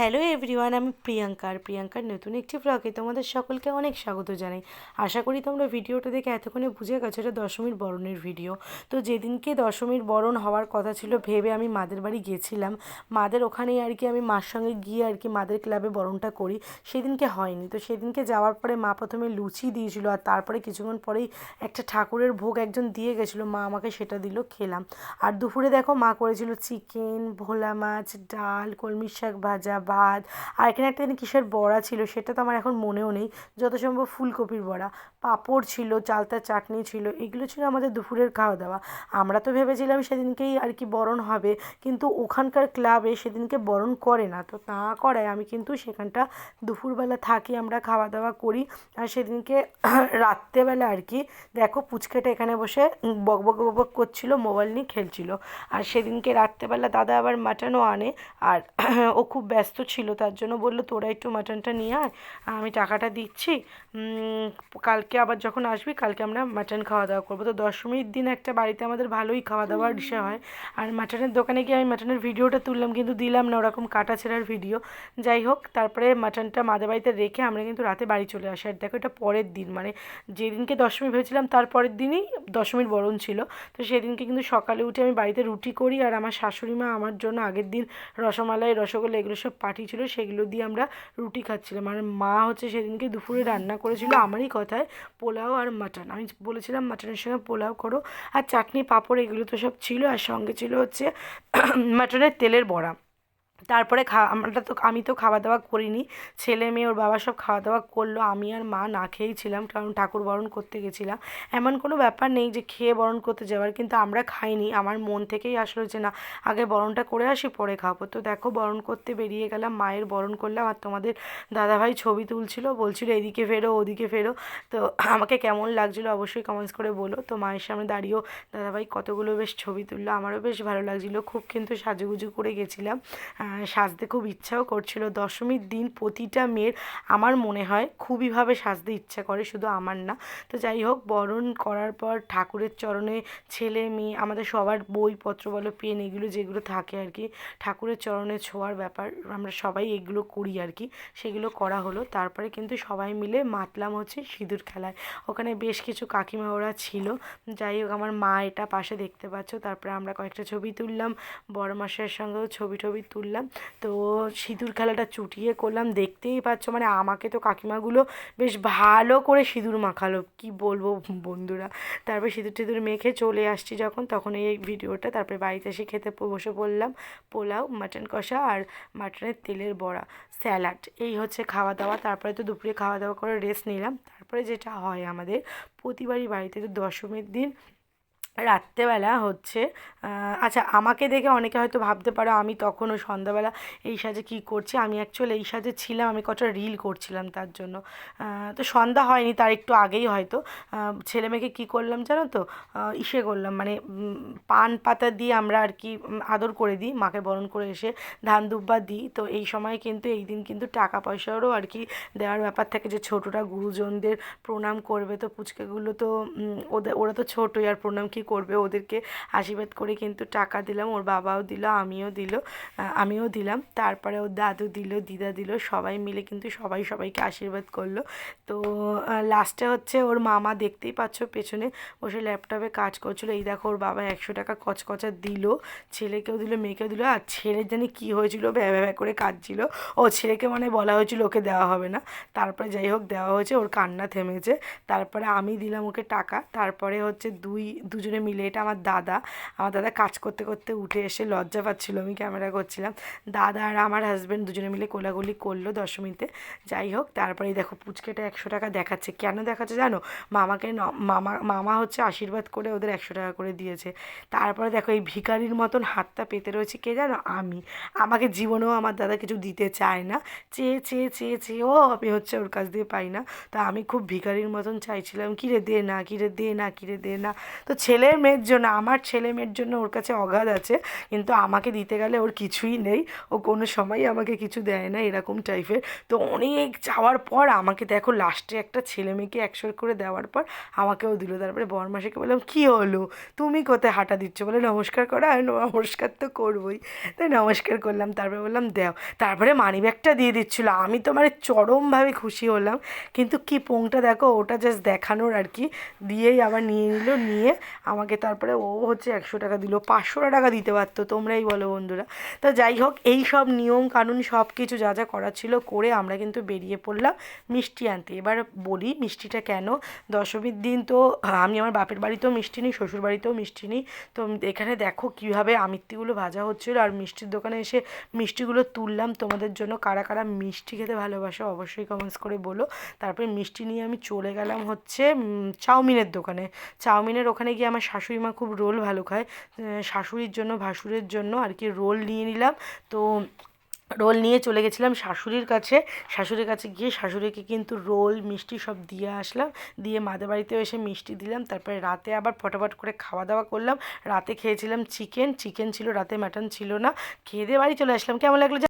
Hello everyone আমি প্রিয়াঙ্কা আর প্রিয়াঙ্কার নতুন একটি ব্লগে তোমাদের সকলকে অনেক স্বাগত জানাই। আশা করি তোমরা ভিডিওটা দেখে এতক্ষণে বুঝে গেছো এটা দশমীর বরণের ভিডিও তো যেদিনকে দশমীর বরণ হওয়ার কথা ছিল ভেবে আমি মাদের বাড়ি গেছিলাম। মাদের ওখানেই আর কি আমি মার সঙ্গে গিয়ে আর কি মাদের ক্লাবে বরণটা করি। সেদিনকে হয়নি। তো সেদিনকে যাওয়ার পরে মা প্রথমে লুচি দিয়েছিল আর তারপরে কিছুক্ষণ পরেই একটা ঠাকুরের ভোগ একজন দিয়ে গেছিল। মা আমাকে সেটা দিল, খেলাম। আর দুপুরে দেখো মা করেছিল চিকেন ভোলা মাছ, ডাল কলমি শাক ভাজা ভাত আর এখানে একটা জানি কিসের বড়া ছিল, সেটা তো আমার এখন মনেও নেই। যত সম্ভব ফুলকপির বড়া। পাঁপড় ছিল চালতার চাটনি ছিল, এগুলো ছিল আমাদের দুপুরের খাওয়া দাওয়া আমরা তো ভেবেছিলাম সেদিনকেই আর কি বরণ হবে, কিন্তু ওখানকার ক্লাবে সেদিনকে বরণ করে না। তো তা করায় আমি কিন্তু সেখানটা দুপুরবেলা থাকি, আমরা খাওয়া দাওয়া করি। আর সেদিনকে রাত্রেবেলা আর কি, দেখো পুচকেটা এখানে বসে বক বক বক বক করছিল, মোবাইল নিয়ে খেলছিল। আর সেদিনকে রাত্রেবেলা দাদা আবার মাটনও আনে, আর ও খুব ব্যস্ত ছিল তার জন্য বলল তোরা একটু মাটনটা নিয়ে আয় আমি টাকাটা দিচ্ছি। কালকে আবার যখন আসবি কালকে আমরা মাটন খাওয়া দাওয়া করব। তো দশমীর দিন একটা বাড়িতে আমাদের ভালোই খাওয়া দাওয়ার বিষয় হয়। আর মাটনের দোকানে গিয়ে আমি মাটনের ভিডিওটা তুললাম কিন্তু দিলাম না ওরকম কাটা ছেঁড়ার ভিডিও। যাই হোক তারপরে মাটনটা মাদের বাড়িতে রেখে আমরা কিন্তু রাতে বাড়ি চলে আসি। আর দেখো এটা পরের দিন মানে যেদিনকে দশমী ভেবেছিলাম তার পরের দিনই দশমীর বরণ ছিল। তো সেদিনকে কিন্তু সকালে উঠে আমি বাড়িতে রুটি করি আর আমার শাশুড়ি মা আমার জন্য আগের দিন রসমালাই রসগোল্লা এগুলো সব পাঠিয়েছিল সেগুলো দিয়ে আমরা রুটি খাচ্ছিলাম। আর মা হচ্ছে সেদিনকে দুপুরে রান্না করেছিল আমারই কথায়, পোলাও আর মাটন। আমি বলেছিলাম, মাটনের সঙ্গে পোলাও করো আর চাটনি, পাঁপড়, এগুলো তো সব ছিল। আর সঙ্গে ছিল হচ্ছে মাটনের তেলের বড়া। তারপরে খা, আমরা তো, আমি তো খাওয়া দাওয়া করিনি। ছেলে মেয়ে, ওর বাবা সব খাওয়া দাওয়া করল। আমি আর মা না খেয়েই ছিলাম, কারণ ঠাকুর বরণ করতে গেছিলাম। এমন কোনো ব্যাপার নেই যে খেয়ে বরণ করতে যাওয়ার, কিন্তু আমরা খাইনি। আমার মন থেকেই আসলো যে, না, আগে বরণটা করে আসি, পরে খাব। তো দেখো, বরণ করতে বেরিয়ে গেলাম, মায়ের বরণ করলাম, আর তোমাদের দাদাভাই ছবি তুলছিল, বলছিল, এদিকে ফেরো, ওদিকে ফেরো। তো আমাকে কেমন লাগছিল অবশ্যই কমেন্টস করে বলো। তো মায়ের সামনে দাঁড়িয়েও দাদাভাই কতগুলো বেশ ছবি তুললো, আমারও বেশ ভালো লাগছিল। খুব কিন্তু সাজুগুজু করে গেছিলাম। সাজতে খুব ইচ্ছাও করছিল। দশমীর দিন প্রতিটা মেয়ের আমার মনে হয় খুবইভাবে সাজতে ইচ্ছা করে, শুধু আমার না। তো যাই হোক, বরণ করার পর ঠাকুরের চরণে ছেলে, মেয়ে, আমাদের সবার বইপত্র বলো, পেন এগুলো যেগুলো থাকে আর কি, ঠাকুরের চরণে ছোঁয়ার ব্যাপার, আমরা সবাই এগুলো করি আর কি। সেগুলো করা হলো। তারপরে কিন্তু সবাই মিলে মাতলাম হচ্ছে সিঁদুর খেলায়। ওখানে বেশ কিছু কাকিমা ওরা ছিল। যাই হোক, আমার মা এটা পাশে দেখতে পাচ্ছ। তারপরে আমরা কয়েকটা ছবি তুললাম। বড় মাসের সঙ্গেও ছবি টবি তুললাম। তো সিঁদুর খেলাটা চুটিয়ে করলাম, দেখতেই পাচ্ছ মানে আমাকে তো কাকিমাগুলো বেশ ভালো করে সিঁদুর মাখালো। কি বলব বন্ধুরা? তারপরে সিঁদুর টিঁদুর মেখে চলে আসছি যখন, তখন এই ভিডিওটা। তারপরে বাড়িতে এসে খেতে বসে পড়লাম, পোলাও মাটন কষা আর মাটনের তেলের বড়া স্যালাড এই হচ্ছে খাওয়া দাওয়া তারপরে তো দুপুরে খাওয়া দাওয়া করে রেস্ট নিলাম। তারপরে যেটা হয় আমাদের, প্রতিবারই বাড়িতে তো দশমীর দিন রাত্রেবেলা হচ্ছে আচ্ছা আমাকে দেখে অনেকে হয়তো ভাবতে পারো আমি তখনও সন্ধ্যাবেলা এই সাজে কী করছি। আমি অ্যাকচুয়ালি এই সাজে ছিলাম, আমি কটা রিল করছিলাম তার জন্য। তো সন্ধ্যা হয়নি, তার একটু আগেই হয়তো। ছেলে মেয়েকে কী করলাম জানো তো? ইসে করলাম মানে পান পাতা দিয়ে আমরা আর কি আদর করে দিই, মাকে বরণ করে এসে ধান দুব্বা দিই। তো এই সময় কিন্তু, এই দিন কিন্তু টাকা পয়সারও আর কি দেওয়ার ব্যাপার থাকে যে ছোটরা গুরুজনদের প্রণাম করবে। তো পুচকেগুলো তো ওদের ওরা তো ছোটোই, আর প্রণাম কী করবে, ওদেরকে আশীর্বাদ করে কিন্তু টাকা দিলাম, ওর বাবাও দিল, আমিও দিল আমিও দিলাম। তারপরে ওর দাদু দিল, দিদা দিল, সবাই মিলে কিন্তু সবাই সবাইকে আশীর্বাদ করল। তো লাস্টে হচ্ছে ওর মামা দেখতেই পাচ্ছ পেছনে বসে ল্যাপটপে কাজ করছিল। এই দেখো ওর বাবা একশো টাকা কচকচা দিল, ছেলেকেও দিল, মেয়েকেও দিল, আর ছেলের জানি কী হয়েছিল ভ্যা ভ্যা করে কাঁদছিল। ও ছেলেকে মানে বলা হয়েছিল ওকে দেওয়া হবে না। তারপরে যাই হোক, দেওয়া হয়েছে, ওর কান্না থেমেছে। তারপরে আমি দিলাম ওকে টাকা। তারপরে হচ্ছে দুই, দুজনে মিলে, এটা আমার দাদা। আমার দাদা কাজ করতে করতে উঠে এসে লজ্জা পাচ্ছিল, আমি ক্যামেরা করছিলাম। দাদা আর আমার হাজব্যান্ড দুজনে মিলে কোলাগুলি করল দশমীতে। যাই হোক, তারপরে এই দেখো পুচকেটা একশো টাকা দেখাচ্ছে। কেন দেখাচ্ছে জানো? মামাকে মামা মামা হচ্ছে আশীর্বাদ করে ওদের একশো টাকা করে দিয়েছে। তারপরে দেখো এই ভিখারির মতন হাতটা পেতে রয়েছে কে জানো? আমি। আমাকে জীবনেও আমার দাদা কিছু দিতে চায় না। চেয়ে চেয়ে চেয়ে চেয়েও আমি হচ্ছে ওর কাছ দিয়ে পাই না। তা আমি খুব ভিখারির মতন চাইছিলাম, কিরে দে না, কিরে দে না, কিরে দে না। তো ছেলে ছেলে মেয়ের জন্য, আমার ছেলে মেয়ের জন্য ওর কাছে অগাধ আছে, কিন্তু আমাকে দিতে গেলে ওর কিছুই নেই। ও কোনো সময়ই আমাকে কিছু দেয় না এরকম টাইপের। তো অনেক যাওয়ার পর আমাকে দেখো লাস্টে একটা ছেলে মেয়েকে একশো করে দেওয়ার পর আমাকেও দিল। তারপরে বরমাসিকে বললাম, কী হলো? তুমি কোথায় হাঁটা দিচ্ছ? বলে, নমস্কার করা আমি নমস্কার তো করবোই। তাই নমস্কার করলাম, তারপরে বললাম, দেও। তারপরে মানিব্যাগটা দিয়ে দিচ্ছিল। আমি তো মানে চরমভাবে খুশি হলাম, কিন্তু কি পোংটা দেখো, ওটা জাস্ট দেখানোর আর কি। দিয়েই আবার নিয়ে নিল, নিয়ে আমাকে তারপরে ও হচ্ছে একশো টাকা দিল পাঁচশো টাকা দিতে পারতো, তোমরাই বলো বন্ধুরা। তো যাই হোক, এই সব নিয়ম কানুন সব কিছু যা যা করার ছিল করে আমরা কিন্তু বেরিয়ে পড়লাম মিষ্টি আনতে। এবার বলি মিষ্টিটা কেন? দশমীর দিন তো আমি আমার বাপের বাড়িতেও মিষ্টি নিই, শ্বশুর বাড়িতেও মিষ্টি নিই। তো এখানে দেখো কীভাবে আমিত্তিগুলো ভাজা হচ্ছিল আর মিষ্টির দোকানে এসে মিষ্টিগুলো তুললাম। তোমাদের জন্য কারা কারা মিষ্টি খেতে ভালোবাসো অবশ্যই কমেন্টস করে বলো। তারপরে মিষ্টি নিয়ে আমি চলে গেলাম হচ্ছে চাউমিনের দোকানে। চাউমিনের ওখানে গিয়ে আমার শাশুড়ি মা খুব রোল ভালো খায় শাশুড়ির জন্য, ভাসুরের জন্য আর কি রোল নিয়ে নিলাম। তো রোল নিয়ে চলে গেছিলাম শাশুড়ির কাছে। শাশুড়ির কাছে গিয়ে শাশুড়িকে কিন্তু রোল, মিষ্টি সব দিয়ে আসলাম। দিয়ে মাদের বাড়িতেও এসে মিষ্টি দিলাম। তারপরে রাতে আবার ফটাফট করে খাওয়া দাওয়া করলাম। রাতে খেয়েছিলাম চিকেন। চিকেন ছিল, রাতে মাটন ছিল না। খেয়ে দিয়ে বাড়ি চলে আসলাম। কেমন লাগল